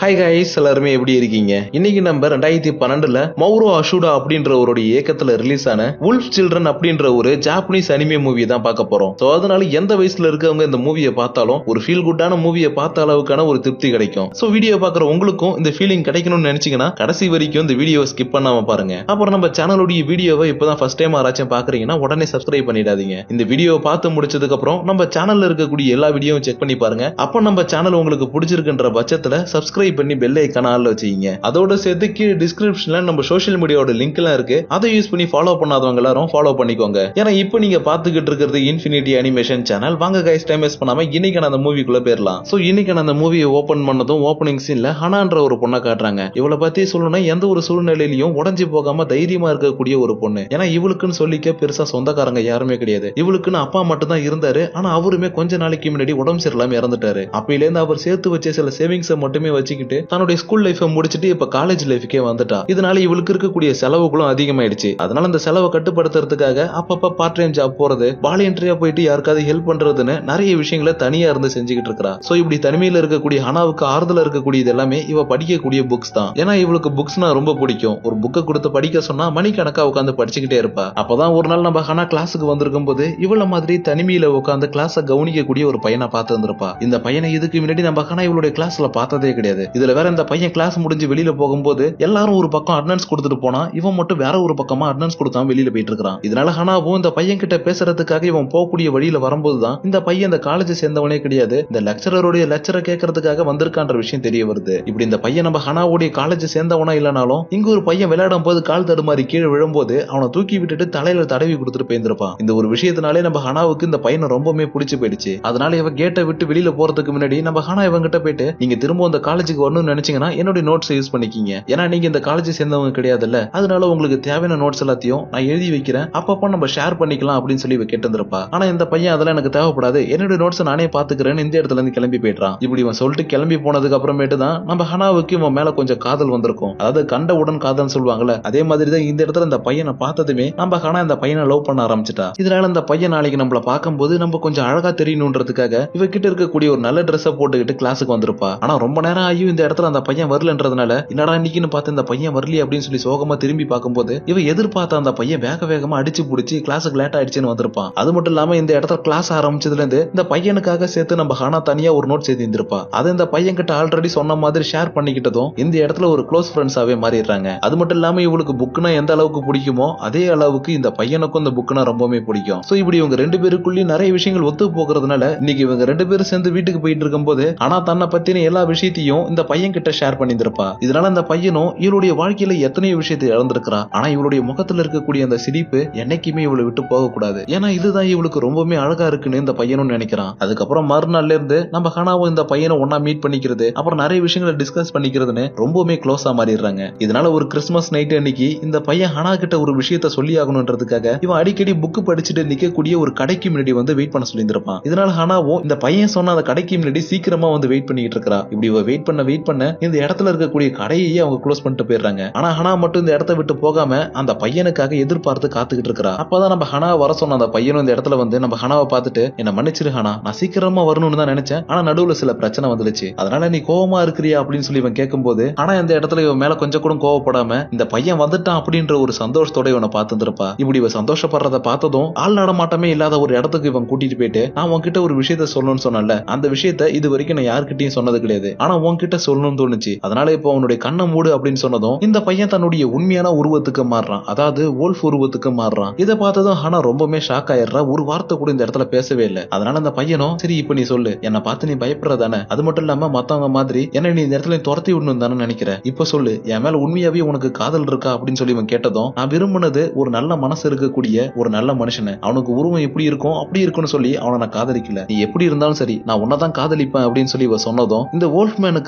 Hi guys எல்லாருமே எப்படி இருக்கீங்க? இன்னைக்கு நம்ம ரெண்டாயிரத்தி பன்னெண்டுல மௌரோ அஷுடா அப்படின்ற இயக்கத்துல ரிலீஸ் ஆன உல்ஃப் சில்ட்ரன் அப்படின்ற ஒரு ஜாப்பனீஸ் அனிமே மூவி தான் பார்க்க போறோம். சோ அதனால எந்த வயசுல இருக்கவங்க இந்த மூவியை பார்த்தாலும் ஒரு ஃபீல் குட்டான மூவியை பார்த்த அளவுக்கான ஒரு திருப்தி கிடைக்கும். சோ வீடியோ பார்க்குற உங்களுக்கும் இந்த ஃபீலிங் கிடைக்கணும்னு நினைச்சீங்கன்னா கடைசி வரைக்கும் இந்த வீடியோ ஸ்கிப் பண்ணாம பாருங்க. அப்புறம் நம்ம சேனலுடைய வீடியோவை இப்பதான் ஃபர்ஸ்ட் டைம் யாராச்சும் பாக்குறீங்கன்னா உடனே சப்ஸ்கிரைப் பண்ணிடாதீங்க. இந்த வீடியோவை பார்த்து முடிச்சதுக்கு அப்புறம் நம்ம சேனல்ல இருக்கக்கூடிய எல்லா வீடியோவும் செக் பண்ணி பாருங்க. அப்ப நம்ம சேனல் உங்களுக்கு பிடிச்சிருக்குன்ற பட்சத்துல சப்ஸ்கிரைப் சப்ஸ்கிரைப் பண்ணி பெல் ஐக்கான ஆள்ல வச்சுக்கீங்க. அதோட சேர்த்து கீழே டிஸ்கிரிப்ஷன்ல நம்ம சோஷியல் மீடியாவோட லிங்க் எல்லாம் இருக்கு. அதை யூஸ் பண்ணி ஃபாலோ பண்ணாதவங்க எல்லாரும் ஃபாலோ பண்ணிக்கோங்க. ஏன்னா இப்போ நீங்க பாத்துக்கிட்டு இருக்கிறது இன்ஃபினிட்டி அனிமேஷன் சேனல் வாங்க கைஸ் டைம் வேஸ்ட் பண்ணாம இன்னைக்கு அந்த மூவிக்குள்ள போயிடலாம். சோ இன்னைக்கு அந்த மூவியை ஓபன் பண்ணதும் ஓப்பனிங் சீன்ல ஹனான்ற ஒரு பொண்ணை காட்டுறாங்க. இவளை பத்தி சொல்லணும்னா எந்த ஒரு சூழ்நிலையிலையும் உடஞ்சி போகாம தைரியமா இருக்கக்கூடிய ஒரு பொண்ணு. ஏன்னா இவளுக்குன்னு சொல்லிக்க பெருசா சொந்தக்காரங்க யாருமே கிடையாது. இவளுக்குன்னு அப்பா மட்டும் தான் இருந்தாரு. ஆனா அவருமே கொஞ்ச நாளைக்கு முன்னாடி உடம்பு சரியில்லாம இறந்துட்டாரு. அப்பையில இருந்து அவர் சேர்த்து வச்ச சில சேவிங்ஸை மட்டுமே வச்சு வச்சுக்கிட்டு தன்னுடைய ஸ்கூல் லைஃபை முடிச்சிட்டு இப்ப காலேஜ் லைஃபுக்கே வந்துட்டா. இதனால இவளுக்கு இருக்கக்கூடிய செலவுகளும் அதிகமாயிடுச்சு. அதனால அந்த செலவை கட்டுப்படுத்துறதுக்காக அப்பப்ப பார்ட் டைம் ஜாப் போறது வாலண்டியரா போயிட்டு யாருக்காவது ஹெல்ப் பண்றதுன்னு நிறைய விஷயங்களை தனியா இருந்து செஞ்சுக்கிட்டு இருக்கா சோ இப்படி தனிமையில இருக்கக்கூடிய ஹனாவுக்கு ஆறுதலா இருக்கக்கூடியது எல்லாமே இவ படிக்கக்கூடிய புக்ஸ் தான். ஏன்னா இவளுக்கு புக்ஸ்னா ரொம்ப பிடிக்கும். ஒரு புக்கை கொடுத்து படிக்க சொன்னா மணிக்கணக்கா உட்காந்து படிச்சுக்கிட்டே இருப்பா. அப்பதான் ஒரு நாள் நம்ம ஹனா கிளாஸுக்கு வந்திருக்கும் போது இவள மாதிரி தனிமையில உட்காந்து கிளாஸ கவனிக்கக்கூடிய ஒரு பையனை பார்த்து இருந்திருப்பா இந்த பையனை இதுக்கு முன்னாடி நம்ம ஹனா இவளுடைய கிளாஸ்ல பார்த்ததே கிடையாது. இதுல வேற இந்த பையன் கிளாஸ் முடிஞ்சு வெளியில போகும்போது எல்லாரும் ஒரு பக்கம் அட்னன்ஸ் கொடுத்துட்டு போனா இவன் மட்டும் வேற ஒரு பக்கமா அட்னன்ஸ் கொடுக்காம வெளியில போயிட்டு இருக்கான் இதனால ஹனாவும் இந்த பையன் கிட்ட பேசுறதுக்காக இவன் போகக்கூடிய வழியில வரும்போதுதான் இந்த பையன் இந்த காலேஜ் சேர்ந்தவனே கிடையாது இந்த லெக்சரருடைய லெக்சரை கேட்கறதுக்காக வந்திருக்கான்ற விஷயம் தெரிய வருது. இப்படி இந்த பையன் நம்ம ஹனாவுடைய காலேஜ் சேர்ந்தவனா இல்லனாலும் இங்க ஒரு பையன் விளையாடும் போது கால் தடுமாறி கீழே விழும்போது அவனை தூக்கி விட்டுட்டு தலையில தடவி கொடுத்துட்டு போயிருந்திருப்பான். இந்த ஒரு விஷயத்தினாலே நம்ம ஹனாவுக்கு இந்த பையனை ரொம்பவுமே பிடிச்சு போயிடுச்சு. அதனால இவன் கேட்டை விட்டு வெளியில போறதுக்கு முன்னாடி நம்ம ஹனா இவன் கிட்ட போயிட்டு நீங்க திரும்ப அந்த காலேஜ் காலேஜுக்கு வரணும்னு நினைச்சீங்கன்னா என்னுடைய நோட்ஸ் யூஸ் பண்ணிக்கிங்க. ஏன்னா நீங்க இந்த காலேஜ் சேர்ந்தவங்க கிடையாதுல்ல. அதனால உங்களுக்கு தேவையான நோட்ஸ் எல்லாத்தையும் நான் எழுதி வைக்கிறேன். அப்பப்போ நம்ம ஷேர் பண்ணிக்கலாம் அப்படின்னு சொல்லி கேட்டிருந்திருப்பா. ஆனா இந்த பையன் அதெல்லாம் எனக்கு தேவைப்படாது. என்னுடைய நோட்ஸ் நானே பாத்துக்கிறேன்னு இந்த இடத்துல இருந்து கிளம்பி போயிட்டான் இப்படி இவன் சொல்லிட்டு கிளம்பி போனதுக்கு அப்புறமேட்டு தான் நம்ம ஹனாவுக்கு இவன் மேல கொஞ்சம் காதல் வந்திருக்கும். அதாவது கண்டவுடன் காதல் சொல்லுவாங்கல்ல அதே மாதிரி தான் இந்த இடத்துல இந்த பையனை பார்த்ததுமே நம்ம ஹனா இந்த பையனை லவ் பண்ண ஆரம்பிச்சிட்டா. இதனால இந்த பையன் நாளைக்கு நம்மள பார்க்கும்போது நம்ம கொஞ்சம் அழகா தெரியணுன்றதுக்காக இவகிட்ட இருக்கக்கூடிய ஒரு நல்ல ட்ரெஸ்ஸை போட்டுக்கிட்டு கிளாஸுக்கு வந்திருப்பா. ஆனா ரொம்ப நேரம் ஆகி ஐயோ இந்த இடத்துல அந்த பையன் வரலன்றதுனால என்னடா இன்னைக்குன்னு பார்த்து இந்த பையன் வரலையே அப்படின்னு சொல்லி சோகமா திரும்பி பார்க்கும்போது இவ எதிர்பார்த்த அந்த பையன் வேக வேகமா அடிச்சு பிடிச்சி கிளாஸுக்கு லேட் ஆயிடுச்சுன்னு வந்திருப்பான். அது மட்டும் இல்லாம இந்த இடத்துல கிளாஸ் ஆரம்பிச்சதுல இருந்து இந்த பையனுக்காக சேர்த்து நம்ம ஹானா தனியா ஒரு நோட் செய்து இருந்திருப்பா. அது இந்த பையன் கிட்ட ஆல்ரெடி சொன்ன மாதிரி ஷேர் பண்ணிக்கிட்டதும் இந்த இடத்துல ஒரு க்ளோஸ் ஃப்ரெண்ட்ஸாவே மாறிடுறாங்க. அது மட்டும் இல்லாம இவளுக்கு புக்குனா எந்த அளவுக்கு பிடிக்குமோ அதே அளவுக்கு இந்த பையனுக்கும் இந்த புக்குனா ரொம்பவே பிடிக்கும். சோ இப்படி இவங்க ரெண்டு பேருக்குள்ளயும் நிறைய விஷயங்கள் ஒத்து போகிறதுனால இன்னைக்கு இவங்க ரெண்டு பேரும் சேர்ந்து வீட்டுக்கு போயிட்டு இருக்கும்போது ஆனா தன்னை பத்தின எல்லா விஷயத்தையும் இந்த பையன் கிட்ட ஷேர் பண்ணியிருந்திருப்பா. இதனால அந்த பையனும் இவளுடைய வாழ்க்கையில எத்தனையோ விஷயத்தை இழந்திருக்கிறான் ஆனா இவளுடைய முகத்துல இருக்கக்கூடிய அந்த சிரிப்பு என்னைக்குமே இவளை விட்டு போக கூடாது ஏன்னா இதுதான் இவளுக்கு ரொம்பவுமே அழகா இருக்குன்னு இந்த பையனும் நினைக்கிறான். அதுக்கப்புறம் மறுநாள்ல இருந்து நம்ம ஹனாவும் இந்த பையனை ஒன்னா மீட் பண்ணிக்கிறது அப்புறம் நிறைய விஷயங்களை டிஸ்கஸ் பண்ணிக்கிறதுன்னு ரொம்பவுமே க்ளோஸா மாறிடுறாங்க. இதனால ஒரு கிறிஸ்மஸ் நைட் அன்னைக்கு இந்த பையன் ஹனா கிட்ட ஒரு விஷயத்த சொல்லி ஆகணுன்றதுக்காக இவன் அடிக்கடி புக்கு படிச்சுட்டு நிக்கக்கூடிய ஒரு கடைக்கு முன்னாடி வந்து வெயிட் பண்ண சொல்லியிருந்திருப்பான். இதனால ஹனாவும் இந்த பையன் சொன்ன அந்த கடைக்கு முன்னாடி சீக்கிரமா வந்து வெயிட் பண்ணிட்டு இருக்கா இப்படி வெயிட் பண்ண வெயிட் பண்ண இந்த இடத்துல இருக்கக்கூடிய கடையையே அவங்க க்ளோஸ் பண்ணிட்டு போயிடுறாங்க. ஆனா ஹனா மட்டும் இந்த இடத்த விட்டு போகாம அந்த பையனுக்காக எதிர்பார்த்து காத்துக்கிட்டு இருக்கா அப்பதான் நம்ம ஹனா வர சொன்ன அந்த பையனும் இந்த இடத்துல வந்து நம்ம ஹனாவை பார்த்துட்டு என்ன மன்னிச்சிரு ஹனா நான் சீக்கிரமா வரணும்னு தான் நினைச்சேன். ஆனா நடுவுல சில பிரச்சனை வந்துடுச்சு. அதனால நீ கோவமா இருக்கிறியா? அப்படின்னு சொல்லி இவன் கேட்கும்போது ஆனா இந்த இடத்துல இவன் மேல கொஞ்சம் கூட கோவப்படாம இந்த பையன் வந்துட்டான் அப்படின்ற ஒரு சந்தோஷத்தோட இவனை பார்த்துருப்பா இப்படி இவன் சந்தோஷப்படுறத பார்த்ததும் ஆள் நடமாட்டமே இல்லாத ஒரு இடத்துக்கு இவன் கூட்டிட்டு போயிட்டு நான் உன்கிட்ட ஒரு விஷயத்த சொல்லணும்னு சொன்னல அந்த விஷயத்த இது வரைக்கும் நான் யாருக்கிட்டையும் சொன்னது கிடையாது. ஆனா உன்கிட்ட சொல்லணும்னு தோணுச்சு. அதனால இப்போ அவனுடைய கண்ணை மூடு அப்படின்னு சொன்னதும் இந்த பையன் தன்னுடைய உண்மையான உருவத்துக்கு மாறுறான். அதாவது ஓல்ஃப் உருவத்துக்கு மாறுறான். இதை பார்த்ததும் ஆனா ரொம்பவே ஷாக் ஆயிடுறா. ஒரு வார்த்தை கூட இந்த இடத்துல பேசவே இல்லை. அதனால அந்த பையனும் சரி இப்ப நீ சொல்லு. என்ன பார்த்து நீ பயப்படுறதானே? அது மட்டும் இல்லாம மத்தவங்க மாதிரி என்ன நீ இந்த இடத்துல துரத்தி விடணும் தானே நினைக்கிற? இப்ப சொல்லு. என் மேல உண்மையாவே உனக்கு காதல் இருக்கா? அப்படின்னு சொல்லி இவன் கேட்டதும் நான் விரும்பினது ஒரு நல்ல மனசு இருக்கக்கூடிய ஒரு நல்ல மனுஷனை. அவனுக்கு உருவம் எப்படி இருக்கும்? அப்படி இருக்கும்னு சொல்லி அவனை நான் காதலிக்கல. நீ எப்படி இருந்தாலும் சரி நான் உன்னதான் காதலிப்பேன் அப்படின்னு சொல்லி இவ சொன்னதும் இந்த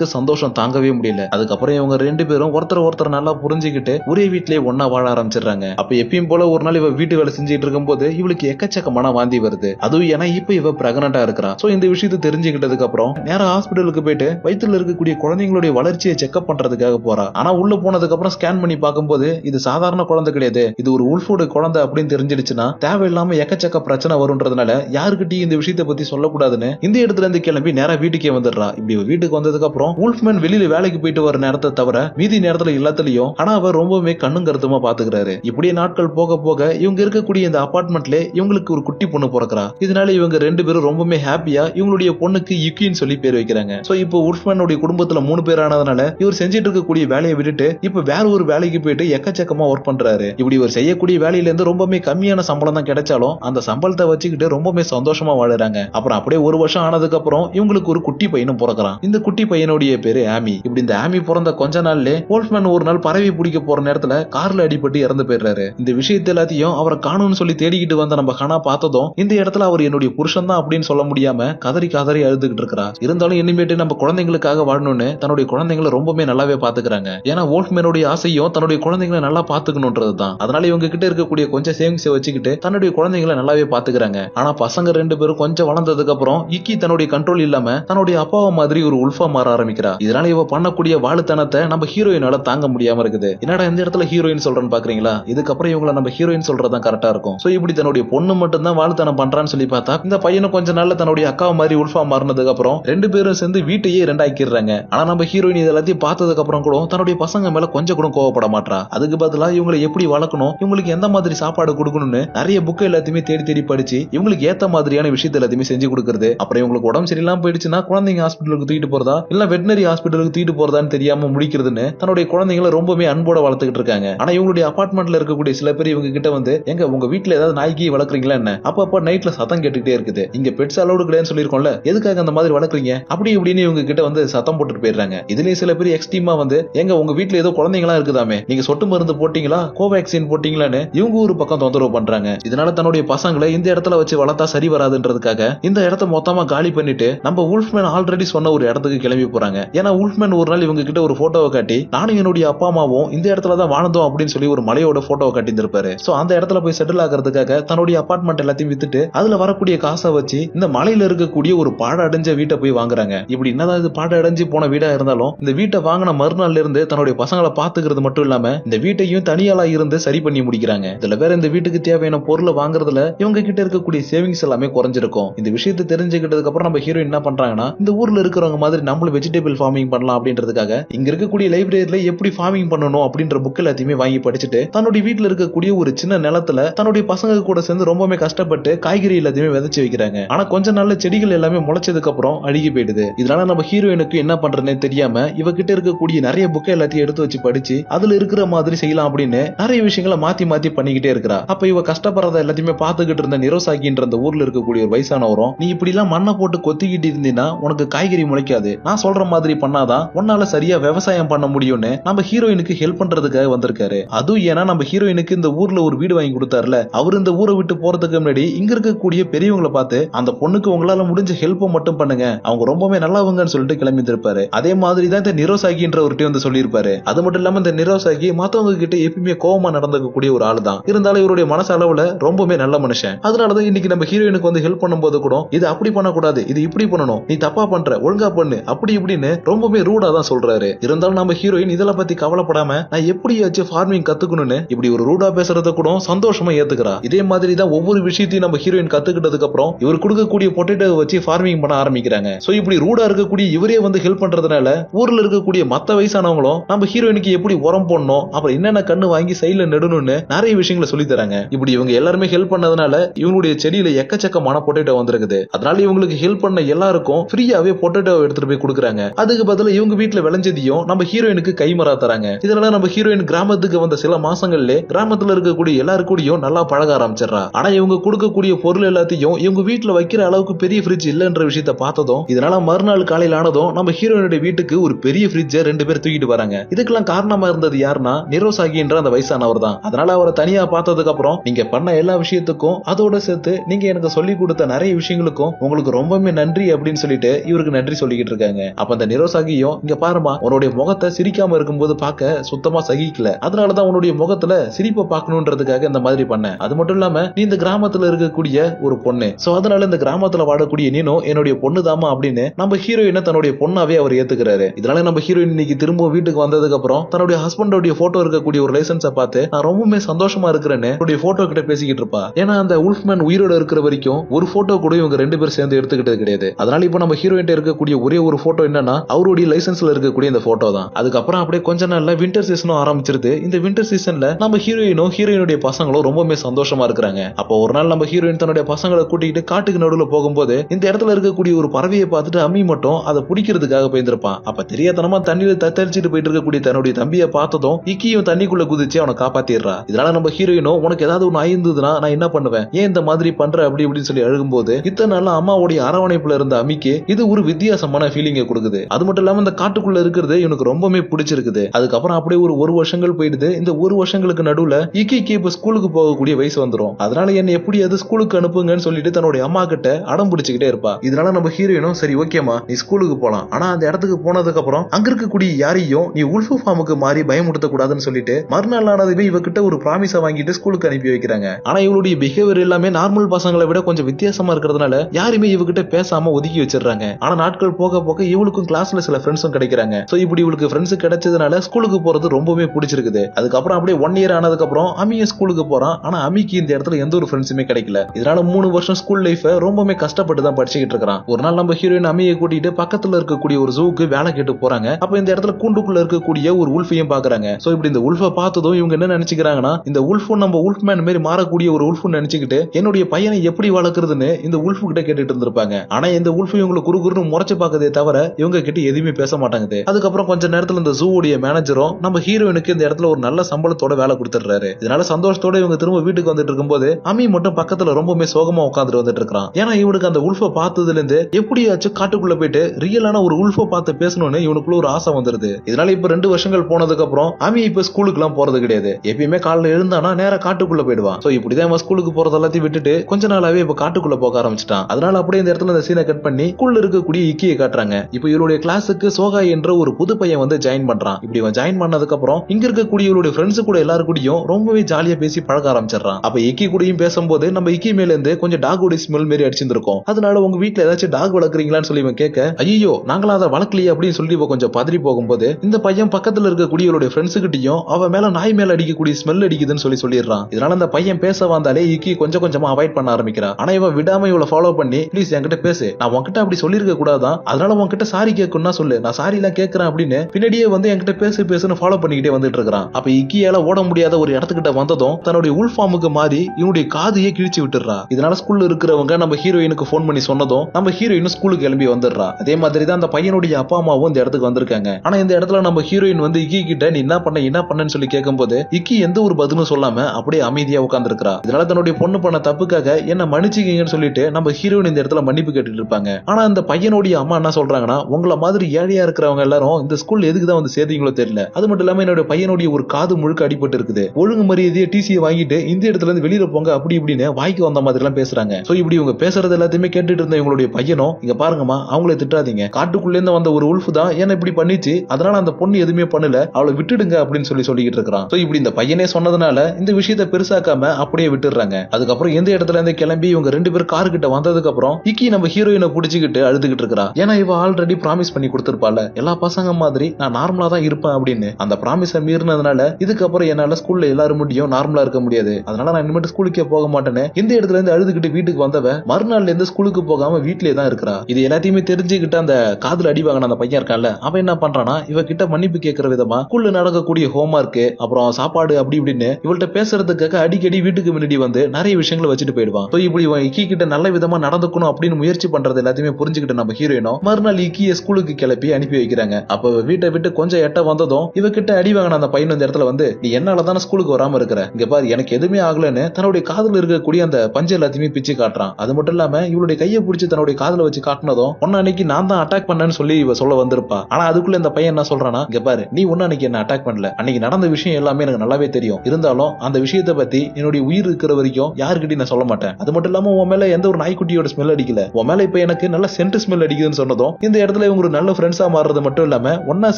அவருக்கு சந்தோஷம் தாங்கவே முடியல. அதுக்கப்புறம் இவங்க ரெண்டு பேரும் ஒருத்தர் ஒருத்தர் நல்லா புரிஞ்சுக்கிட்டு ஒரே வீட்லயே ஒன்னா வாழ ஆரம்பிச்சிடுறாங்க. அப்ப எப்பயும் போல ஒரு நாள் இவ வீட்டு வேலை செஞ்சுட்டு இருக்கும்போது இவளுக்கு எக்கச்சக்கமான வாந்தி வருது. அதுவும் ஏன்னா இப்ப இவ பிரெக்னண்டா இருக்கிறா. சோ இந்த விஷயத்தை தெரிஞ்சுக்கிட்டதுக்கு அப்புறம் நேரம் ஹாஸ்பிட்டலுக்கு போயிட்டு வயிற்றுல இருக்கக்கூடிய குழந்தைங்களுடைய வளர்ச்சியை செக்அப் பண்றதுக்காக போறா. ஆனா உள்ள போனதுக்கு அப்புறம் ஸ்கேன் பண்ணி பார்க்கும்போது இது சாதாரண குழந்தை கிடையாது. இது ஒரு உல்ஃபோட குழந்தை அப்படின்னு தெரிஞ்சிடுச்சுன்னா தேவையில்லாம எக்கச்சக்க பிரச்சனை வரும்ன்றதுனால யாருக்கிட்டையும் இந்த விஷயத்தை பத்தி சொல்லக்கூடாதுன்னு இந்த இடத்துல இருந்து கிளம்பி நேரா வீட்டுக்கே வந்துடுறா. இப்படி வீட்டுக்கு வந்ததுக்கு அப்புறம் வூல்ஃப்மேன் வெளியில வேலைக்கு போயிட்டு வர நேரத்தை தவிர மீதி நேரத்துல எல்லாத்துலயும் அவர் ரொம்பவுமே கண்ணும் கருத்துமா பாத்துக்கிறாரு. இப்படியே நாட்கள் போக போக இவங்க இருக்கக்கூடிய இந்த அபார்ட்மெண்ட்ல இவங்களுக்கு ஒரு குட்டி பொண்ணு பிறக்கிறா. இதனால இவங்க ரெண்டு பேரும் ரொம்பவுமே ஹாப்பியா இவங்களுடைய பொண்ணுக்கு யுக்கின்னு சொல்லி பேர் வைக்கிறாங்க. சோ இப்போ உல்ஃப்மேனுடைய குடும்பத்துல மூணு பேர் ஆனதுனால இவர் செஞ்சிட்டு இருக்கக்கூடிய வேலையை விட்டுட்டு இப்ப வேற ஒரு வேலைக்கு போயிட்டு எக்கச்சக்கமா ஒர்க் பண்றாரு. இப்படி இவர் செய்யக்கூடிய வேலையில இருந்து ரொம்பவுமே கம்மியான சம்பளம் தான் கிடைச்சாலும் அந்த சம்பளத்தை வச்சுக்கிட்டு ரொம்பவுமே சந்தோஷமா வாழுறாங்க. அப்புறம் அப்படியே ஒரு வருஷம் ஆனதுக்கு அப்புறம் இவங்களுக்கு ஒரு குட்டி பையனும் பிறக்கிறான். இந்த குட்டி பையனுடைய பேரு ஆமி. இப்படி இந்த ஆமி பிறந்த கொஞ்ச நாள்ல வோல்ஃப்மேன் ஒரு நாள் பறவை பிடிக்க போற நேரத்துல கார்ல அடிபட்டு இறந்து போயிடுறாரு. இந்த விஷயத்தை எல்லாத்தையும் அவரை காணும்னு சொல்லி தேடிக்கிட்டு வந்த நம்ம ஹனா பார்த்ததும் இந்த இடத்துல அவர் என்னுடைய புருஷன் தான் அப்படின்னு சொல்ல முடியாம கதறி கதறி அழுதுகிட்டு இருக்கிறா இருந்தாலும் இனிமேட்டு நம்ம குழந்தைங்களுக்காக வாழணும்னு தன்னுடைய குழந்தைங்களை ரொம்பவே நல்லாவே பாத்துக்கிறாங்க ஏன்னா ஓல்ட்மேனுடைய ஆசையும் தன்னுடைய குழந்தைங்களை நல்லா பாத்துக்கணும்ன்றது தான் அதனால இவங்க கிட்ட இருக்கக்கூடிய கொஞ்சம் சேவிங்ஸை வச்சுக்கிட்டு தன்னுடைய குழந்தைங்களை நல்லாவே பாத்துக்கிறாங்க ஆனா பசங்க ரெண்டு பேரும் கொஞ்சம் வளர்ந்ததுக்கு அப்புறம் இக்கி தன்னுடைய கண்ட்ரோல் இல்லாம தன்னுடைய அப்பாவை மாதிரி ஒரு உல்ஃபா மாற ஆரம்பிக்கிறா. இதனால இவ பண்ணக்கூடிய வாழுத்தனத்தை நம்ம ஹீரோயினால தாங்க முடியாம இருக்குது. என்னடா இந்த இடத்துல ஹீரோயின் சொல்றேன்னு பாக்குறீங்களா? இதுக்கப்புறம் இவங்கள நம்ம ஹீரோயின் சொல்றதுதான் கரெக்டா இருக்கும். சோ இப்படி தன்னுடைய பொண்ணு மட்டும் தான் வாழுத்தனம் பண்றான்னு சொல்லி பார்த்தா இந்த பையனும் கொஞ்ச நாள்ல தன்னுடைய அக்காவை மாதிரி உல்ஃபா மாறினதுக்கு அப்புறம் ரெண்டு பேரும் சேர்ந்து வீட்டையே ரெண்டாக்கிடுறாங்க ஆனா நம்ம ஹீரோயின் இது எல்லாத்தையும் பார்த்ததுக்கு அப்புறம் கூட தன்னுடைய பசங்க மேல கொஞ்சம் கூட கோவப்பட மாட்டா அதுக்கு பதிலா இவங்களை எப்படி வளர்க்கணும்? இவங்களுக்கு எந்த மாதிரி சாப்பாடு கொடுக்கணும்னு நிறைய புக்கு எல்லாத்தையுமே தேடி தேடி படிச்சு இவங்களுக்கு ஏத்த மாதிரியான விஷயத்த எல்லாத்தையுமே செஞ்சு கொடுக்கறது. அப்புறம் இவங்களுக்கு உடம்பு சரியில்லாம போயிடுச்சுன்னா குழந்தைங்க ஹாஸ்பிட்டலுக்கு தூக்கிட்டு போறதா? இல்ல வெட்டினரி ஹாஸ்பிட்டலுக்கு தூக்கிட்டு போறதான்னு தெரியாம முடிக்கிறதுன்னு தன்னுடைய குழந்தைங்களை ரொம்பவே அன்போட வளர்த்துக்கிட்டு இருக்காங்க. ஆனா இவங்களுடைய அபார்ட்மெண்ட்ல இருக்கக்கூடிய சில பேர் இவங்க கிட்ட வந்து எங்க உங்க வீட்டுல ஏதாவது நாய்க்கு வளர்க்குறீங்களா என்ன? அப்பப்ப நைட்ல சத்தம் கேட்டுக்கிட்டே இருக்குது. இங்க பெட்ஸ் அலோடு கிடையாது சொல்லிருக்கோம்ல எதுக்காக அந்த மாதிரி வளர்க்குறீங்க? அப்படி இப்படின்னு இவங்க கிட்ட வந்து சத்தம் போட்டுட்டு போயிடுறாங்க. இதுலயே சில பேர் எக்ஸ்ட்ரீமா வந்து எங்க உங்க வீட்டுல ஏதோ குழந்தைங்களா இருக்குதாமே? நீங்க சொட்டு மருந்து போட்டீங்களா? கோவேக்சின் போட்டீங்களான்னு? இவங்க ஒரு பக்கம் தொந்தரவு பண்றாங்க. இதனால தன்னுடைய பசங்களை இந்த இடத்துல வச்சு வளர்த்தா சரி வராதுன்றதுக்காக இந்த இடத்த மொத்தமா காலி பண்ணிட்டு நம்ம உல்ஃப்மேன் ஆல்ரெடி சொன்ன ஒரு இடத்துக்கு கிளம்பி போறாங்க. ஏன்னா உல்ஃப்மேன் ஒரு நாள் இவங்க கிட்ட ஒரு போட்டோவை காட்டி நானும் என்னுடைய அப்பா அம்மாவும் இந்த இடத்துல தான் வாழ்ந்தோம் அப்படின்னு சொல்லி ஒரு மலையோட போட்டோவை காட்டியிருந்திருப்பாரு. சோ அந்த இடத்துல போய் செட்டில் ஆகிறதுக்காக தன்னுடைய அபார்ட்மெண்ட் எல்லாத்தையும் வித்துட்டு அதுல வரக்கூடிய காசை வச்சு இந்த மலையில இருக்கக்கூடிய ஒரு பாட அடைஞ்ச வீட்டை போய் வாங்குறாங்க. இப்படி என்னதான் இது பாட அடைஞ்சு போன வீடா இருந்தாலும் இந்த வீட்டை வாங்கின மறுநாள்ல இருந்து தன்னுடைய பசங்களை பாத்துக்கிறது மட்டும் இல்லாம இந்த வீட்டையும் தனியாளா இருந்து சரி பண்ணி முடிக்கிறாங்க. இதுல வேற இந்த வீட்டுக்கு தேவையான பொருளை வாங்குறதுல இவங்க கிட்ட இருக்கக்கூடிய சேவிங்ஸ் எல்லாமே குறைஞ்சிருக்கும். இந்த விஷயத்தை தெரிஞ்சுக்கிட்டதுக்கு அப்புறம் நம்ம ஹீரோ என்ன பண்றாங்கன்னா இந்த ஊர்ல இருக்கிறவங்க மாதிரி நம்மளும் வெஜிடபிள் ஃபார்மிங் பண்ணலாம் அப்படின்றதுக்காக இங்க இருக்கக்கூடிய லைப்ரரியில எப்படி ஃபார்மிங் பண்ணணும் அப்படின்ற புக் எல்லாத்தையுமே வாங்கி படிச்சுட்டு தன்னுடைய வீட்டுல இருக்கக்கூடிய ஒரு சின்ன நிலத்துல தன்னுடைய பசங்க கூட சேர்ந்து ரொம்பவே கஷ்டப்பட்டு காய்கறி எல்லாத்தையுமே விதைச்சு வைக்கிறாங்க. ஆனா கொஞ்ச நாள்ல செடிகள் எல்லாமே முளைச்சதுக்கு அப்புறம் அழுகி போயிடுது. இதனால நம்ம ஹீரோயினுக்கு என்ன பண்றதுன்னு தெரியாம இவகிட்ட இருக்கக்கூடிய நிறைய புக்கை எல்லாத்தையும் எடுத்து வச்சு படிச்சு அதுல இருக்கிற மாதிரி செய்யலாம் அப்படின்னு நிறைய விஷயங்களை மாத்தி மாத்தி பண்ணிக்கிட்டே இருக்கிறா. அப்ப இவ கஷ்டப்படுறத எல்லாத்தையுமே பாத்துக்கிட்டு இருந்த நிரோசாகின்ற அந்த ஊர்ல இருக்கக்கூடிய ஒரு வயசானவரும் நீ இப்படி எல்லாம் மண்ணை போட்டு கொத்திக்கிட்டு இருந்தீங்கன்னா உனக்கு காய்கறி முளைக்காது. நான் சொல்ற மாதிரி பண்ணாதான் உன்னால சரியா விவசாயம் பண்ண முடியும்னு நம்ம ஹீரோயினுக்கு ஹெல்ப் பண்றதுக்காக வந்திருக்காரு. அதுவும் ஏன்னா நம்ம ஹீரோயினுக்கு இந்த ஊர்ல ஒரு வீடு வாங்கி கொடுத்தாருல அவர் இந்த ஊரை விட்டு போறதுக்கு முன்னாடி இங்க இருக்கக்கூடிய பெரியவங்களை பார்த்து அந்த பொண்ணுக்கு உங்களால முடிஞ்ச ஹெல்ப் மட்டும் பண்ணுங்க அவங்க ரொம்பவே நல்லவங்கன்னு சொல்லிட்டு கிளம்பிருப்பாரு அதே மாதிரி தான் இந்த நிரோசாகின்றவர்கிட்ட வந்து சொல்லியிருப்பாரு. அது மட்டும் இல்லாம இந்த நிரோசாகி மத்தவங்க கிட்ட எப்பயுமே கோபமா நடந்துக்கக்கூடிய ஒரு ஆளு தான் இருந்தாலும் இவருடைய மனசு அளவுல ரொம்பவே நல்ல மனுஷன். அதனாலதான் இன்னைக்கு நம்ம ஹீரோயினுக்கு வந்து ஹெல்ப் பண்ணும்போது கூட இது அப்படி பண்ணக்கூடாது இது இப்படி பண்ணணும் நீ தப்பா பண்ற ஒழுங்கா பண்ணு அப்படி இப்படி அப்படின்னு ரொம்பவே ரூடா தான் சொல்றாரு. இருந்தாலும் நம்ம ஹீரோயின் இதெல்லாம் பத்தி கவலைப்படாம நான் எப்படியாச்சும் ஃபார்மிங் கத்துக்கணும்னு இப்படி ஒரு ரூடா பேசுறத கூட சந்தோஷமா ஏத்துக்கிறா. இதே மாதிரி தான் ஒவ்வொரு விஷயத்தையும் நம்ம ஹீரோயின் கத்துக்கிட்டதுக்கு அப்புறம் இவர் கொடுக்கக்கூடிய பொட்டேட்டோ வச்சு ஃபார்மிங் பண்ண ஆரம்பிக்கிறாங்க. சோ இப்படி ரூடா இருக்கக்கூடிய இவரே வந்து ஹெல்ப் பண்றதுனால ஊர்ல இருக்கக்கூடிய மத்த வயசானவங்களும் நம்ம ஹீரோயினுக்கு எப்படி உரம் போடணும் அப்புறம் என்னென்ன கண்ணு வாங்கி சைடுல நெடணும்னு நிறைய விஷயங்களை சொல்லி தராங்க. இப்படி இவங்க எல்லாருமே ஹெல்ப் பண்ணதுனால இவங்களுடைய செடியில எக்கச்சக்கமான பொட்டேட்டோ வந்திருக்குது. அதனால இவங்களுக்கு ஹெல்ப் பண்ண எல்லாருக்கும் ஃப்ரீயாவே பொட்டேட்டோ எடுத்துட்டு போய் கொடுக்குறாங்க. அதுக்கு பதிலா இவங்க வீட்டுல விளைஞ்சதையும் நம்ம ஹீரோயினுக்கு கைமறா தராங்க. இதனால நம்ம ஹீரோயின் கிராமத்துக்கு வந்த சில மாசங்கள்ல கிராமத்துல இருக்கக்கூடிய எல்லாருக்கூடயும் நல்லா பழக ஆரம்பிச்சிடறா. ஆனா இவங்க கொடுக்கக்கூடிய பொருள் எல்லாத்தையும் இவங்க வீட்டுல வைக்கிற அளவுக்கு பெரிய ஃப்ரிட்ஜ் இல்லைன்ற விஷயத்த பார்த்ததும் இதனால மறுநாள் காலையில ஆனதும் நம்ம ஹீரோயினுடைய வீட்டுக்கு ஒரு பெரிய ஃப்ரிட்ஜை ரெண்டு பேர் தூக்கிட்டு வராங்க. இதுக்கெல்லாம் காரணமா இருந்தது யாருன்னா நிரோசாகின்ற அந்த வயசானவர் தான். அதனால அவரை தனியா பார்த்ததுக்கு அப்புறம் நீங்க பண்ண எல்லா விஷயத்துக்கும் அதோட சேர்த்து நீங்க எனக்கு சொல்லி கொடுத்த நிறைய விஷயங்களுக்கும் உங்களுக்கு ரொம்பவே நன்றி அப்படின்னு சொல்லிட்டு இவருக்கு நன்றி சொல்லிக்கிட்டு இருக்காங்க. அப்ப அந்த நிரோசாகியும் இங்க பாருமா உன்னுடைய முகத்தை சிரிக்காம இருக்கும்போது பார்க்க சுத்தமா சகிக்கல. அதனாலதான் உன்னுடைய முகத்துல சிரிப்பை பார்க்கணுன்றதுக்காக இந்த மாதிரி பண்ண அது மட்டும் இல்லாம நீ இந்த கிராமத்துல இருக்கக்கூடிய ஒரு பொண்ணு. சோ அதனால இந்த கிராமத்துல வாடக்கூடிய நீனும் என்னுடைய பொண்ணு தாமா அப்படின்னு நம்ம ஹீரோயினை தன்னுடைய பொண்ணாவே அவர் ஏத்துக்கிறாரு. இதனால நம்ம ஹீரோயின் இன்னைக்கு திரும்ப வீட்டுக்கு வந்ததுக்கு அப்புறம் தன்னுடைய ஹஸ்பண்டோடைய போட்டோ இருக்கக்கூடிய ஒரு லைசன்ஸை பார்த்து நான் ரொம்பவுமே சந்தோஷமா இருக்கிறேன்னு என்னுடைய போட்டோ கிட்ட பேசிக்கிட்டு இருப்பா. ஏன்னா அந்த உல்ஃப்மேன் உயிரோட இருக்கிற வரைக்கும் ஒரு போட்டோ கூட இவங்க ரெண்டு பேரும் சேர்ந்து எடுத்துக்கிட்டது கிடையாது. அதனால இப்போ நம்ம ஹீரோயின் இருக்கக்கூடிய ஒரே ஒரு போட்டோ என்ன என்னன்னா அவருடைய லைசன்ஸ்ல இருக்கக்கூடிய இந்த போட்டோ தான். அதுக்கப்புறம் அப்படியே கொஞ்ச நாள்ல வின்டர் சீசனும் ஆரம்பிச்சிருது. இந்த வின்டர் சீசன்ல நம்ம ஹீரோயினும் ஹீரோயினுடைய பசங்களும் ரொம்பவே சந்தோஷமா இருக்கிறாங்க. அப்போ ஒரு நாள் நம்ம ஹீரோயின் தன்னுடைய பசங்களை கூட்டிகிட்டு காட்டுக்கு நடுவுல போகும்போது இந்த இடத்துல இருக்கக்கூடிய ஒரு பறவையை பார்த்துட்டு அம்மி மட்டும் அதை பிடிக்கிறதுக்காக போயிருந்திருப்பான். அப்ப தெரியாதனமா தண்ணியில தத்தளிச்சுட்டு போயிட்டு இருக்கக்கூடிய தன்னுடைய தம்பியை பார்த்ததும் இக்கியும் தண்ணிக்குள்ள குதிச்சு அவனை காப்பாத்திடுறா. இதனால நம்ம ஹீரோயினும் உனக்கு ஏதாவது ஒன்று ஆயிருந்ததுன்னா நான் என்ன பண்ணுவேன்? ஏன் இந்த மாதிரி பண்ற? அப்படி இப்படின்னு சொல்லி அழுகும்போது இத்தனை நாள் அம்மாவுடைய அரவணைப்புல இருந்த அம்மிக்கு இது ஒரு வித்தியாசமான ஃபீலிங்கை கொடுக்குது. அது மட்டும் இல்லாம இந்த காட்டுக்குள்ள இருக்கிறது இவனுக்கு ரொம்பவே பிடிச்சிருக்குது. அதுக்கப்புறம் அப்படியே ஒரு ஒரு வருஷங்கள் போயிடுது. இந்த ஒரு வருஷங்களுக்கு நடுவுல இக்கிக்கு இப்ப ஸ்கூலுக்கு போகக்கூடிய வயசு வந்துரும். அதனால என்ன எப்படியாவது ஸ்கூலுக்கு அனுப்புங்கன்னு சொல்லிட்டு தன்னுடைய அம்மா கிட்ட அடம் பிடிச்சிக்கிட்டே இருப்பா. இதனால நம்ம ஹீரோயினும் சரி ஓகேமா நீ ஸ்கூலுக்கு போலாம். ஆனா அந்த இடத்துக்கு போனதுக்கு அப்புறம் அங்க இருக்கக்கூடிய யாரையும் நீ உல்ஃபு ஃபார்முக்கு மாறி பயமுடுத்த கூடாதுன்னு சொல்லிட்டு மறுநாள் ஆனதுமே இவகிட்ட ஒரு ப்ராமிஸை வாங்கிட்டு ஸ்கூலுக்கு அனுப்பி வைக்கிறாங்க. ஆனா இவளுடைய பிஹேவியர் எல்லாமே நார்மல் பசங்களை விட கொஞ்சம் வித்தியாசமா இருக்கிறதுனால யாருமே இவகிட்ட பேசாம ஒதுக்கி வச்சிடுறாங்க. ஆனா நாட்கள் போக போக இவளுக்கும் கிளாஸ்ல சில ஃப்ரெண்ட்ஸும் கிடைக்கிறாங்க. ஸோ இப்படி இவளுக்கு ஃப்ரெண்ட்ஸ் கிடைச்சதுனால ஸ்கூலுக்கு போறது ரொம்பவே பிடிச்சிருக்குது. அதுக்கப்புறம் அப்படியே ஒன் இயர் ஆனதுக்கு அப்புறம் அமியும் ஸ்கூலுக்கு போறான். ஆனா அமிக்கு இந்த இடத்துல எந்த ஒரு ஃப்ரெண்ட்ஸுமே கிடைக்கல. இதனால மூணு வருஷம் ஸ்கூல் லைஃப் ரொம்பவே கஷ்டப்பட்டு தான் படிச்சுக்கிட்டு இருக்கான் ஒரு நாள் நம்ம ஹீரோயின் அமியை கூட்டிட்டு பக்கத்துல இருக்கக்கூடிய ஒரு ஜூக்கு வேலை கேட்டு போறாங்க. அப்ப இந்த இடத்துல கூண்டுக்குள்ள இருக்கக்கூடிய ஒரு உல்ஃபையும் பாக்குறாங்க. சோ இப்படி இந்த உல்ஃபை பார்த்ததும் இவங்க என்ன நினைச்சுக்கிறாங்கன்னா இந்த உல்ஃபும் நம்ம உல்ஃப் மேன் மாதிரி மாறக்கூடிய ஒரு உல்ஃபுன்னு நினைச்சுக்கிட்டு என்னுடைய பையனை எப்படி வளர்க்குறதுன்னு இந்த உல்ஃபு கிட்ட கேட்டுட்டு இருந்திருப்பாங்க. ஆனா இந்த உல்ஃபு இவங்களை குறுகுறுன்னு முறைச்சு பார்க்கதே தவிர இவங்க கிட்ட எதுவுமே பேச மாட்டாங்க. அதுக்கப்புறம் கொஞ்ச நேரத்துல இந்த ஜூவுடைய மேனேஜரும் நம்ம ஹீரோயினுக்கு இந்த இடத்துல ஒரு நல்ல சம்பளத்தோட வேலை கொடுத்துடுறாரு. இதனால சந்தோஷத்தோட இவங்க திரும்ப வீட்டுக்கு வந்துட்டு இருக்கும்போது அமி மட்டும் பக்கத்துல ரொம்பவுமே சோகமா உட்காந்துட்டு வந்துட்டு இருக்கான் ஏன்னா இவனுக்கு அந்த உல்ஃபை பார்த்ததுல இருந்து எப்படியாச்சும் காட்டுக்குள்ள போயிட்டு ரியலான ஒரு உல்ஃபை பார்த்து பேசணும்னு இவனுக்குள்ள ஒரு ஆசை வந்துருது. இதனால இப்ப ரெண்டு வருஷங்கள் போனதுக்கு அப்புறம் அமி இப்ப ஸ்கூலுக்கு எல்லாம் போறது கிடையாது. எப்பயுமே காலைல எழுந்தானா நேரம் காட்டுக்குள்ள போயிடுவான். சோ இப்படிதான் இவன் ஸ்கூலுக்கு போறது எல்லாத்தையும் விட்டுட்டு கொஞ்ச நாளாவே இப்ப காட்டுக்குள்ள போக ஆரம்பிச்சிட்டான். அதனால அப்படியே இந்த இடத்துல இந்த சீனை கட் பண்ணி ஸ்கூல்ல இருக்கக்கூடிய இக்கியை காட்டுறாங்க. இப்போ இவருடைய கிளாஸுக்கு சோகா என்ற ஒரு புது பையன் வந்து ஜாயின் பண்றான். இப்படி இவன் ஜாயின் பண்ணதுக்கு அப்புறம் இங்க இருக்கக்கூடிய இவருடைய ஃப்ரெண்ட்ஸ் கூட எல்லாரு கூடயும் ரொம்பவே ஜாலியா பேசி பழக ஆரம்பிச்சிடறான். அப்ப இக்கி கூடயும் பேசும்போது நம்ம இக்கி மேல இருந்து கொஞ்சம் டாக் உடைய ஸ்மெல் மாரி அடிச்சிருந்திருக்கும். அதனால உங்க வீட்டுல ஏதாச்சும் டாக் வளர்க்குறீங்களான்னு சொல்லி இவன் கேட்க ஐயோ நாங்களும் அதை வளர்க்கலையே அப்படின்னு சொல்லி இவன் கொஞ்சம் பதறி போகும்போது இந்த பையன் பக்கத்துல இருக்கக்கூடிய இவருடைய ஃப்ரெண்ட்ஸ் கிட்டயும் அவன் மேல நாய் மேல அடிக்கக்கூடிய ஸ்மெல் அடிக்குதுன்னு சொல்லி சொல்லிடுறான். இதனால அந்த பையன் பேச வந்தாலே இக்கி கொஞ்சம் கொஞ்சமா அவாய்ட் பண்ண ஆரம்பிக்கிறான் ஆனா இவன் விடாம இவளை ஃபாலோ பண்ணி ப்ளீஸ் என்கிட்ட பேசு. நான் உன்கிட்ட அப்படி சொல்லியிருக்க கூடாதான் அதனால உன்கிட்ட சாரி கேட்கணும்னா சொல்லு. நான் சாரி எல்லாம் கேட்கறேன் அப்படின்னு பின்னாடியே வந்து என்கிட்ட பேசு பேசுன்னு ஃபாலோ பண்ணிக்கிட்டே வந்துட்டு இருக்கிறான். அப்ப இக்கியால ஓட முடியாத ஒரு இடத்துக்கிட்ட வந்ததும் தன்னுடைய உள் ஃபார்முக்கு மாறி இவனுடைய காதையே கிழிச்சு விட்டுறா இதனால ஸ்கூல்ல இருக்கிறவங்க நம்ம ஹீரோயினுக்கு ஃபோன் பண்ணி சொன்னதும் நம்ம ஹீரோயினும் ஸ்கூலுக்கு கிளம்பி வந்துடுறா அதே மாதிரி தான் அந்த பையனுடைய அப்பா அம்மாவும் இந்த இடத்துக்கு வந்திருக்காங்க. ஆனா இந்த இடத்துல நம்ம ஹீரோயின் வந்து இக்கி கிட்ட நீ என்ன பண்ண என்ன பண்ணன்னு சொல்லி கேட்கும்போது இக்கி எந்த ஒரு பதிலும் சொல்லாம அப்படியே அமைதியா உட்காந்துருக்கா இதனால தன்னுடைய பொண்ணு பண்ண தப்புக்காக என்ன மன்னிச்சுக்கீங்கன்னு சொல்லிட்டு நம்ம ஹீரோயின் இந்த இடத்துல மன்னிப்பு கேட்டுட்டு இருப்பாங்க. ஆனா அந்த பையனுடைய அம்மா என்ன சொல்றாங்கன்னா உங்களை மாதிரி ஏழையா இருக்கிறவங்க எல்லாரும் இந்த ஸ்கூல்ல எதுக்கு தான் வந்து சேர்த்தீங்களோ தெரியல. அது மட்டும் இல்லாம என்னோட பையனுடைய ஒரு காது முழுக்க அடிபட்டு இருக்குது. ஒழுங்கு மரியாதையை டிசியை வாங்கிட்டு இந்த இடத்துல இருந்து வெளியில போங்க அப்படி இப்படின்னு வாய்க்கு வந்த மாதிரி எல்லாம் பேசுறாங்க. சோ இப்படி இவங்க பேசுறது எல்லாத்தையுமே கேட்டுட்டு இருந்த இவங்களுடைய பையனும் இங்க பாருங்கம்மா அவங்கள திட்டாதீங்க. காட்டுக்குள்ள இருந்து வந்த ஒரு உல்ஃப் தான் என்ன இப்படி பண்ணிச்சு. அதனால அந்த பொண்ணு எதுவுமே பண்ணல. அவளை விட்டுடுங்க அப்படின்னு சொல்லி சொல்லிக்கிட்டு இருக்கிறான். சோ இப்படி இந்த பையனே சொன்னதுனால இந்த விஷயத்தை பெருசாக்காம அப்படியே விட்டுடுறாங்க. அதுக்கப்புறம் எந்த இடத்துல இருந்து கிளம்பி இவங்க ரெண்டு பேரும் கார் கிட்ட வந்ததுக்கு அப்புறம் இக்கி நம்ம ஹீரோயினை புடிச்சுக்கிட்டு அழுதுகிட்டு இருக்கிறான். ஏன்னா இவ ஆல்ரெடி ப்ராமிஸ் பண்ணி கொடுத்திருப்பால எல்லா பசங்க மாதிரி நான் நார்மலா தான் இருப்பேன் அப்படின்னு. அந்த ப்ராமிஸை மீறினதுனால இதுக்கப்புறம் என்னால ஸ்கூல்ல எல்லாரும் முடியும் நார்மலா இருக்க முடியாது. அதனால நான் இனிமேட்டு ஸ்கூலுக்கே போக மாட்டேன்னு இந்த இடத்துல இருந்து அழுதுகிட்டு வீட்டுக்கு வந்தவ மறுநாள்ல இருந்து ஸ்கூலுக்கு போகாம வீட்லயே தான் இருக்கிறா. இது எல்லாத்தையுமே தெரிஞ்சுக்கிட்டு அந்த காதல் அடி வாங்கின அந்த பையன் இருக்கான்ல அவன் என்ன பண்றானா இவ கிட்ட மன்னிப்பு கேட்கிற விதமா ஸ்கூல்ல நடக்கக்கூடிய ஹோம்ஒர்க் அப்புறம் சாப்பாடு அப்படி இப்படின்னு இவள்கிட்ட பேசுறதுக்காக அடிக்கடி வீட்டுக்கு முன்னாடி வந்து நிறைய விஷயங்களை வச்சுட்டு போயிடுவான். இப்படி இவன் இக்கி கிட்ட நல்ல விதமா நடந்துக்கணும் அப்படின்னு முயற்சி பண்றது எல்லாத்தையுமே புரிஞ்சுக்கிட்டு நம்ம ஹீரோயினும் மறுநாள் இக்கிய ஸ்கூலுக்கு கிளப்பி அனுப்பி வைக்கிறாங்க. அப்ப வீட்டை விட்டு கொஞ்சம் எட்ட வந்ததும் இவகிட்ட அடி வாங்கின அந்த பையன் அந்த இடத்துல வந்து நீ என்னால தானே ஸ்கூலுக்கு வராம இருக்கிற? இங்க பாரு எனக்கு எதுவுமே ஆகலன்னு தன்னுடைய காதல இருக்கக்கூடிய அந்த பஞ்சு எல்லாத்தையுமே பிச்சு காட்டுறான். அது மட்டும் இல்லாம இவளுடைய கையை பிடிச்சி தன்னுடைய காதல வச்சு காட்டினதும் ஒன்னு அன்னைக்கு நான் தான் அட்டாக் பண்ணேன்னு சொல்லி இவ சொல்ல வந்திருப்பா. ஆனா அதுக்குள்ள இந்த பையன் என்ன சொல்றானா இங்க பாரு நீ ஒன்னு அன்னைக்கு என்ன அட்டாக் பண்ணல. அன்னைக்கு நடந்த விஷயம் எல்லாமே எனக்கு நல்லாவே தெரியும். இருந்தாலும் அந்த விஷயத்தை பத்தி என்னுடைய உயிர் இருக்கிற வரைக்கும் யாருக்கிட்டையும் நான் சொல்ல மாட்டேன். அது மட்டும் இல்லாம உன் மேல எந்த ஒரு நாய்க்குட்டியோட ஸ்மெல் அடிக்கல. உன் மேல இப்ப எனக்கு நல்ல சென்ட் ஸ்மெல் அடிக்குதுன்னு சொன்னதும் இந்த இடத்துல இவங்க ஒரு நல்ல ஃப்ரெண்ட்ஸா மாறுறது மட்டும் இல்லாம ஒன்னா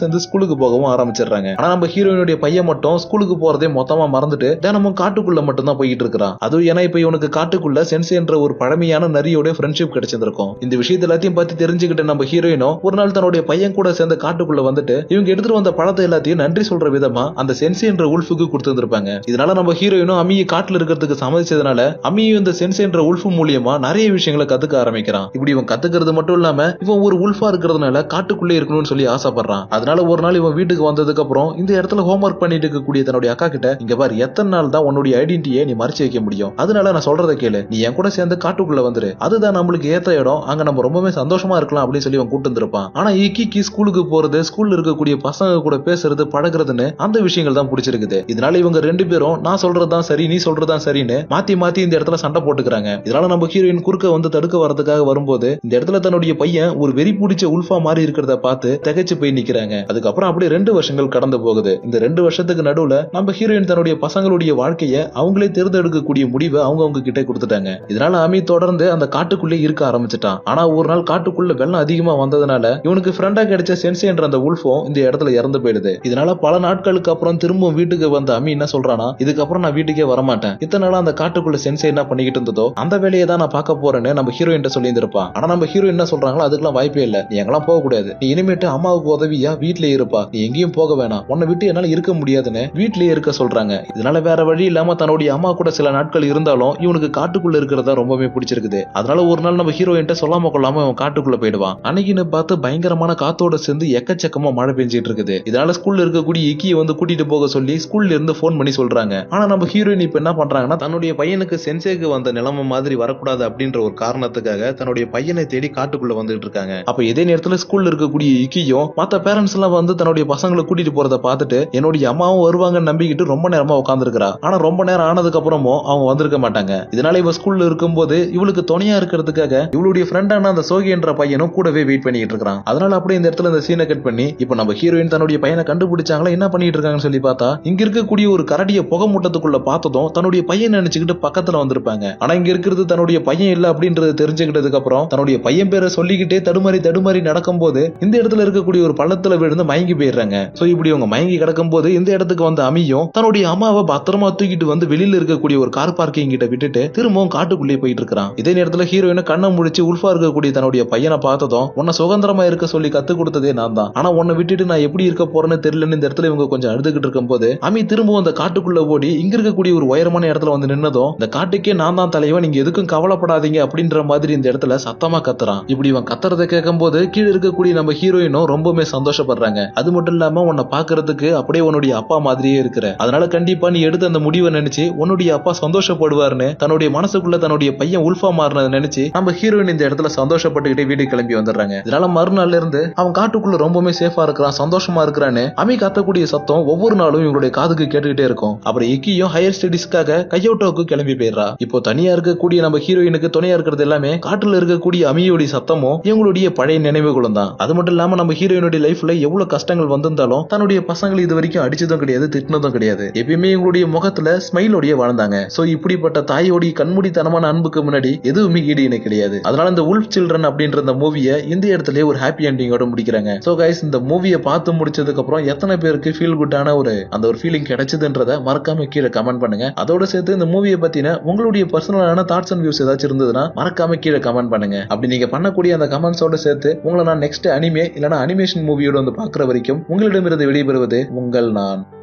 சேர்ந்து ஸ்கூலுக்கு போகவும் ஆரம்பிச்சிடுறாங்க. ஆனா நம்ம ஹீரோயினுடைய பையன் மட்டும் ஸ்கூலுக்கு போறதே மொத்தமா மறந்துட்டு தினமும் காட்டுக்குள்ள மட்டும் தான் போயிட்டு இருக்கிறான். அதுவும் ஏன்னா இப்ப இவனுக்கு காட்டுக்குள்ள சென்ஸ் என்ற ஒரு பழமையான நரியோட ஃப்ரெண்ட்ஷிப் கிடைச்சிருக்கும் இந்த விஷயத்த எல்லாத்தையும் பத்தி தெரிஞ்சுக்கிட்ட நம்ம ஹீரோயினும் ஒரு நாள் தன்னுடைய பையன் கூட சேர்ந்து காட்டுக்குள்ள வந்துட்டு இவங்க எடுத்துட்டு வந்த பழத்தை எல்லாத்தையும் நன்றி சொல்ற விதமா அந்த சென்சி என்ற உல்ஃபுக்கு கொடுத்துருப்பாங்க இதனால நம்ம ஹீரோயினும் அம்மியை காட்டுல இருக்கிறதுக்கு சம்மதிச்சதுனால அம்மியும் இந்த சென்ஸ் என்ற உல்ஃபு மூலியமா நிறைய விஷயங்களை கத்துக்க ஆரம்பிக்கிறான். இப்படி இவன் கத்துக்கிறது மட்டும் இல்லாம இவன் ஒரு உல்ஃபா இருக்கிறத போறதுனால காட்டுக்குள்ளே இருக்கணும்னு சொல்லி ஆசைப்படுறான். அதனால ஒரு நாள் இவன் வீட்டுக்கு வந்ததுக்கு அப்புறம் இந்த இடத்துல ஹோம்ஒர்க் பண்ணிட்டு இருக்கக்கூடிய தன்னுடைய அக்கா கிட்ட இங்க பாரு எத்தனை நாள் தான் உன்னுடைய ஐடென்டிட்டியை நீ மறைச்சு வைக்க முடியும்? அதனால நான் சொல்றதை கேளு. நீ என் கூட சேர்ந்து காட்டுக்குள்ள வந்துரு. அதுதான் நம்மளுக்கு ஏத்த இடம். அங்க நம்ம ரொம்பவே சந்தோஷமா இருக்கலாம் அப்படின்னு சொல்லி அவன் கூட்டு வந்திருப்பான் ஆனா இக்கிக்கு ஸ்கூலுக்கு போறது ஸ்கூல்ல இருக்கக்கூடிய பசங்க கூட பேசுறது பழகுறதுன்னு அந்த விஷயங்கள் தான் பிடிச்சிருக்குது. இதனால இவங்க ரெண்டு பேரும் நான் சொல்றதுதான் சரி நீ சொல்றதுதான் சரின்னு மாத்தி மாத்தி இந்த இடத்துல சண்டை போட்டுக்கிறாங்க. இதனால நம்ம ஹீரோயின் குறுக்க வந்து தடுக்க வரதுக்காக வரும்போது இந்த இடத்துல தன்னுடைய பையன் ஒரு வெறி பிடிச்ச உல்ஃபா மாதிரி இருக்கிறத பார்த்து திகைச்சு போய் நிக்கிறாங்க. அதுக்கப்புறம் அப்படியே ரெண்டு வருஷங்கள் கடந்து போகுது. இந்த ரெண்டு வருஷத்துக்கு நடுவுல நம்ம ஹீரோயின் தன்னுடைய பசங்களுடைய வாழ்க்கையை அவங்களே தேர்ந்தெடுக்கக்கூடிய முடிவை அவங்க அவங்க கிட்ட கொடுத்துட்டாங்க. இதனால அமித் தொடர்ந்து அந்த காட்டுக்குள்ளே இருக்க ஆரம்பிச்சிட்டான். ஆனா ஒரு நாள் காட்டுக்குள்ள வெள்ளம் அதிகமா வந்ததுனால இவனுக்கு ஃப்ரெண்டா கிடைச்ச சென்சி என்ற அந்த உல்ஃபும் இந்த இடத்துல இறந்து போயிடுது. இதனால பல நாட்களுக்கு அப்புறம் திரும்பவும் வீட்டுக்கு வந்த அமி என்ன சொல்றானா இதுக்கப்புறம் நான் வீட்டுக்கே வரமாட்டேன். இத்தனை நாளா அந்த காட்டுக்குள்ள சென்சே என்ன பண்ணிக்கிட்டு இருந்ததோ அந்த வேலையை தான் நான் பார்க்க போறேன்னு நம்ம ஹீரோயின் சொல்லி இருப்பான் ஆனா நம்ம ஹீரோ என்ன சொல்றாங்களோ அதுக்கெல்லாம் வாய்ப்பே இல்லை. நீ எங்கெல்லாம் போக கூடாது நீ இனிமேட்டு அம்மாவுக்கு உதவியா வீட்லயே இருப்பா. நீ எங்கேயும் போக வேணாம். உன்னை விட்டு என்னால இருக்க முடியாதுன்னு வீட்லயே இருக்க சொல்றாங்க. இதனால வேற வழி இல்லாம தன்னுடைய அம்மா கூட சில நாட்கள் இருந்தாலும் இவனுக்கு காட்டுக்குள்ள இருக்கிறதா ரொம்பவே பிடிச்சிருக்குது. அதனால ஒரு நாள் நம்ம ஹீரோயின் சொல்லாம கொள்ளாம அவன் காட்டுக்குள்ள போயிடுவான். அன்னைக்குன்னு பார்த்து பயங்கரமான காத்தோட சேர்ந்து எக்கச்சக்கமா மழை பெஞ்சிட்டு இருக்குது. இதனால ஸ்கூல்ல இருக்கக்கூடிய இக்கியை வந்து கூட்டிட்டு போக சொல்லி ஸ்கூல்ல இருந்து போன் பண்ணி சொல்றாங்க. ஆனா நம்ம ஹீரோயின் இப்ப என்ன பண்றாங்கன்னா தன்னுடைய பையனுக்கு சென்சேக்கு வந்த நிலைமை மாதிரி வரக்கூடாது அப்படின்ற ஒரு காரணத்துக்காக தன்னுடைய பையனை தேடி காட்டுக்குள்ள வந்துட்டு இருக்காங்க. அப்ப இதே நேரத்துல ஸ்கூல்ல இருக்கக்கூடிய இக்கியும் மத்த பேரண்ட்ஸ் எல்லாம் வந்து தன்னுடைய பசங்களை கூட்டிட்டு போறத பார்த்துட்டு என்னுடைய அம்மாவும் வருவாங்கன்னு நம்பிக்கிட்டு ரொம்ப நேரமா உட்காந்துருக்கா ஆனா ரொம்ப நேரம் ஆனதுக்கு அப்புறமும் அவங்க வந்திருக்க மாட்டாங்க. இதனால இவ ஸ்கூல்ல இருக்கும்போது இவளுக்கு துணையா இருக்கிறதுக்காக இவளுடைய ஃப்ரெண்டான அந்த சோகி என்ற பையனும் கூடவே வெயிட் பண்ணிட்டு இருக்கான் அதனால அப்படியே இந்த இடத்துல இந்த சீனை கட் பண்ணி இப்ப நம்ம ஹீரோயின் தன்னுடைய பையனை கண்டுபிடிச்சாங்களா என்ன பண்ணிட்டு இருக்காங்கன்னு சொல்லி பார்த்தா இங்க இருக்கக்கூடிய ஒரு கரடிய புகை மூட்டத்துக்குள்ள பார்த்ததும் தன்னுடைய பையன் நினைச்சுக்கிட்டு பக்கத்துல வந்திருப்பாங்க. ஆனா இங்க இருக்கிறது தன்னுடைய பையன் இல்ல அப்படின்றது தெரிஞ்சுக்கிட்டதுக்கு அப்புறம் தன்னுடைய பையன் பேரை சொல்லிக்கிட்டே தடுமாறி தடுமாறி நடக்கும்போது இந்த இடத்துல இருக்கக்கூடிய ஒரு பள்ளத்துல விழுந்து மயங்கி போயிடுறாங்க. சோ இப்படி அவங்க மயங்கி கிடக்கும்போது இந்த இடத்துக்கு வந்த அமியும் தன்னுடைய அம்மாவை பத்திரமா தூக்கிட்டு வந்து வெளியில இருக்கக்கூடிய ஒரு கார் பார்க்கிங் கிட்ட விட்டுட்டு திரும்பவும் காட்டுக்குள்ளே போயிட்டு இருக்கான் இதே நேரத்துல ஹீரோயினை கண்ணை முடிச்சு உல்ஃபா இருக்கக்கூடிய தன்னுடைய பையனை பார்த்ததும் உன்னை சுதந்திரமா இருக்க சொல்லி கத்து கொடுத்ததே நான் தான். ஆனா உன்னை விட்டுட்டு நான் எப்படி இருக்க போறேன்னு தெரியலன்னு இந்த இடத்துல இவங்க கொஞ்சம் அழுதுகிட்டு இருக்கும்போது அமி திரும்பவும் அந்த காட்டுக்குள்ள ஓடி இங்க இருக்கக்கூடிய ஒரு உயரமான இடத்துல வந்து நின்னதும் இந்த காட்டுக்கே நான் தான் தலைவன் நீங்க எதுக்கும் கவலைப்படாதீங்க அப்படின்ற மாதிரி இந்த இடத்துல சத்தமா கத்துறான். இப்படி இவன் கத்துறதை கேட்கும் போது கீழே இருக்கக்கூடிய நம்ம ஹீரோயினும் ரொம்பவுமே சந்தோஷப்படுறாங்க. அது மட்டும் இல்லாம உன்னை பாக்குறதுக்கு அப்படியே உன்னுடைய அப்பா மாதிரியே இருக்கிற. அதனால கண்டிப்பா நீ எடுத்த அந்த முடிவை நினைச்சு உன்னுடைய அப்பா சந்தோஷப்படுவார்னு தன்னுடைய மனசுக்குள்ள தன்னுடைய பையன் உல்ஃபா மாறினதை நினைச்சு நம்ம ஹீரோயின் இந்த இடத்துல சந்தோஷப்பட்டுக்கிட்டே வீடு கிளம்பி வந்துடுறாங்க. இதனால மறுநாள்ல இருந்து அவன் காட்டுக்குள்ள ரொம்பவுமே சேஃபா இருக்கிறான் சந்தோஷமா இருக்கிறான்னு அமி காத்தக்கூடிய சத்தம் ஒவ்வொரு நாளும் இவங்களுடைய காதுக்கு கேட்டுக்கிட்டே இருக்கும். அப்புறம் இக்கியும் ஹையர் ஸ்டடிஸ்க்காக கையோட்டோவுக்கு கிளம்பி போயிடுறா. இப்போ தனியா இருக்கக்கூடிய நம்ம ஹீரோயினுக்கு துணையா இருக்கிறது எல்லாமே காட்டுல இருக்கக்கூடிய அமியோடைய சத்தமும் இவங்களுடைய பழைய நினைவு நினைவுகளும் தான் அது மட்டும் இல்லாம நம்ம ஹீரோயினுடைய லைஃப்ல எவ்வளவு கஷ்டங்கள் வந்திருந்தாலும் தன்னுடைய பசங்களை இது வரைக்கும் அடிச்சதும் கிடையாது திட்டினதும் கிடையாது. எப்பயுமே இவங்களுடைய முகத்துல ஸ்மைலோடைய வாழ்ந்தாங்க. சோ இப்படிப்பட்ட தாயோடைய கண்மூடித்தனமான அன்புக்கு முன்னாடி எதுவுமே ஈடு இணை கிடையாது. அதனால இந்த உல்ஃப் சில்ட்ரன் அப்படின்ற இந்த மூவியை இந்த இடத்துல ஒரு ஹாப்பி எண்டிங்கோட முடிக்கிறாங்க. சோ கைஸ் இந்த மூவியை பார்த்து முடிச்சதுக்கு அப்புறம் எத்தனை பேருக்கு ஃபீல் குட்டான ஒரு அந்த ஒரு ஃபீலிங் கிடைச்சதுன்றத மறக்காம கீழே கமெண்ட் பண்ணுங்க. அதோட சேர்த்து இந்த மூவியை பத்தின உங்களுடைய பர்சனலான தாட்ஸ் அண்ட் வியூஸ் ஏதாச்சும் இருந்ததுன்னா மறக்காம கீழே கமெண்ட் பண்ணுங்க. அப்படி நீங்க பண்ணக்கூடிய அந்த கமெண்ட்ஸோட சேர்த்து உங்களை நான் நெக்ஸ்ட் அனிமே இல்லைனா அனிமேஷன் மூவியோட வந்து பார்க்குற வரைக்கும் உங்களிடமிருந்து விடைபெறுவது உங்கள் நான்.